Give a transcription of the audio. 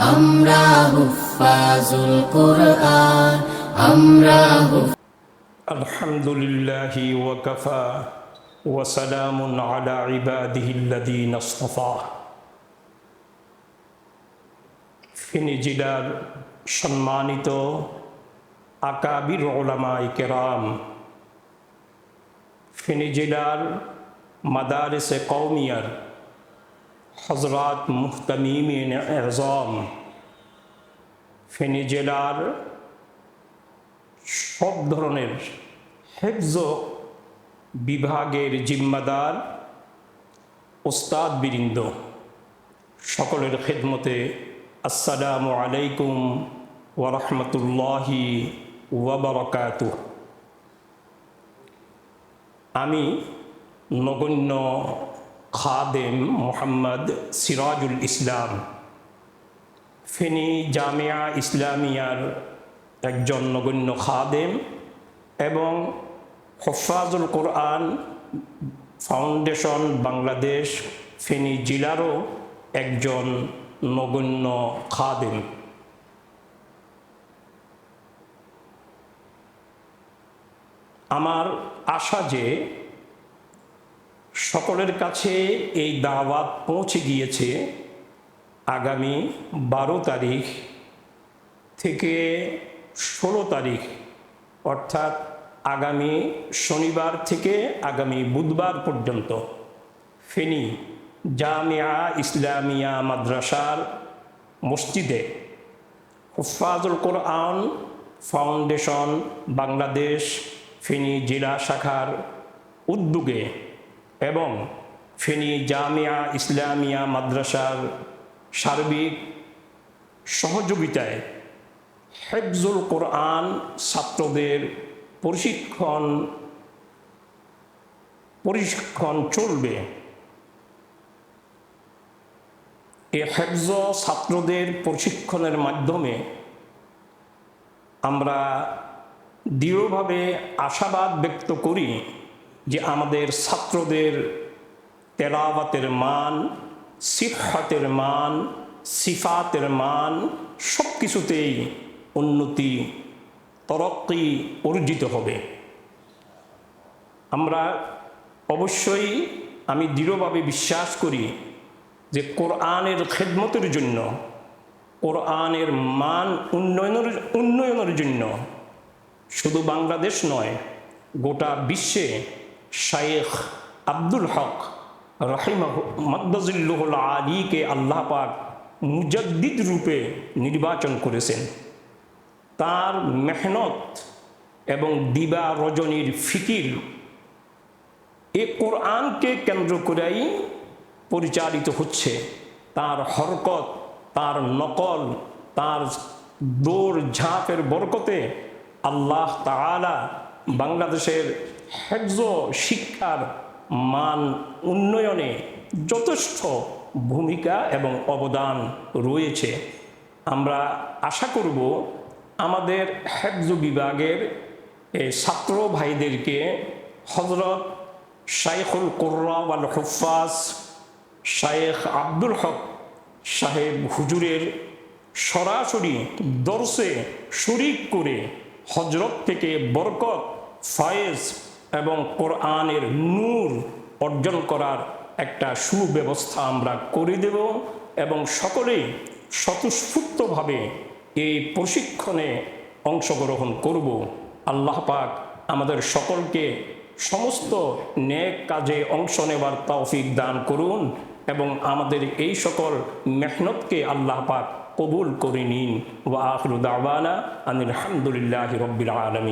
আমরা হুফাজুল কোরআন আমরা হুফ الحمد لله وكفى وسلام على عباده الذين اصطفى ফেনী জেলার সম্মানিত আকাবির ওলামাই কেরাম ফেনী জেলার মাদারেসে কৌমিয়ার হজরত মুহতামিমিন এজম ফেনী জেলার সব ধরনের হেফজ বিভাগের জিম্মাদার ওস্তাদ বৃন্দ সকলের খেদমতে আসসালামু আলাইকুম ওরহমতুল্লাহি ওয়াবারকাত আমি নগণ্য খাদেম মোহাম্মদ সিরাজুল ইসলাম। ফেনী জামিয়া ইসলামিয়ার একজন নগণ্য খাদেম এবং হফাজুল কোরআন ফাউন্ডেশন বাংলাদেশ ফেনী জেলারও একজন নগণ্য খাদেম। আমার আশা যে সকলের কাছে এই দাওয়াত পৌঁছে গিয়েছে আগামী বারো তারিখ থেকে ষোলো তারিখ, অর্থাৎ আগামী শনিবার থেকে আগামী বুধবার পর্যন্ত। ফেনী জামিয়া ইসলামিয়া মাদ্রাসার মসজিদে হুফাজুল কোরআন ফাউন্ডেশন বাংলাদেশ ফেনী জেলা শাখার উদ্যোগে এবং ফেনী জামিয়া, ইসলামিয়া মাদ্রাসার সার্বিক সহযোগিতায় হেফজুল কোরআন ছাত্রদের প্রশিক্ষণ প্রশিক্ষণ চলবে। এ হেফজ ছাত্রদের প্রশিক্ষণের মাধ্যমে আমরা দৃঢ়ভাবে আশাবাদ ব্যক্ত করি যে আমাদের ছাত্রদের তেলাওয়াতের মান সিফাতের মান সিফাতের মান সব কিছুতেই উন্নতি, তরক্কি অর্জিত হবে। আমরা অবশ্যই, আমি দৃঢ়ভাবে বিশ্বাস করি যে কোরআনের খেদমতের জন্য, কোরআনের মান উন্নয়নের উন্নয়নের জন্য শুধু বাংলাদেশ নয়, গোটা বিশ্বে শায়েখ আব্দুল হক রহিম মদ্দুল্লাহুল আলীকে আল্লাহ পাক মুজদ্দিদ রূপে নির্বাচন করেছেন। তার মেহনত এবং দিবা রজনীর ফিকির এ কোরআনকে কেন্দ্র করেই পরিচালিত হচ্ছে। তার হরকত, তার নকল, তার দৌড় ঝাঁপের বরকতে আল্লাহ তাআলা বাংলাদেশের হেফজ শিক্ষার মান উন্নয়নে যথেষ্ট ভূমিকা এবং অবদান রয়েছে। আমরা আশা করব আমাদের হেফজ বিভাগের ছাত্র ভাইদেরকে হজরত শাইখুল কোর্রাম আল হুফাজ শায়েখ আব্দুল হক সাহেব হুজুরের সরাসরি দর্শে শরিক করে হজরত থেকে বরকত, ফয়েজ এবং কোরআনের নূর অর্জন করার একটা সুব্যবস্থা আমরা করে দেব এবং সকলেই স্বতঃস্ফূর্তভাবে এই প্রশিক্ষণে অংশগ্রহণ করব। আল্লাহ পাক আমাদের সকলকে সমস্ত নেক কাজে অংশ নেবার তৌফিক দান করুন এবং আমাদের এই সকল মেহনতকে আল্লাহ পাক কবুল করে নিন। ওয়া আখরু দাওয়ানা আনিল হামদুলিল্লাহি রব্বিল আলামিন।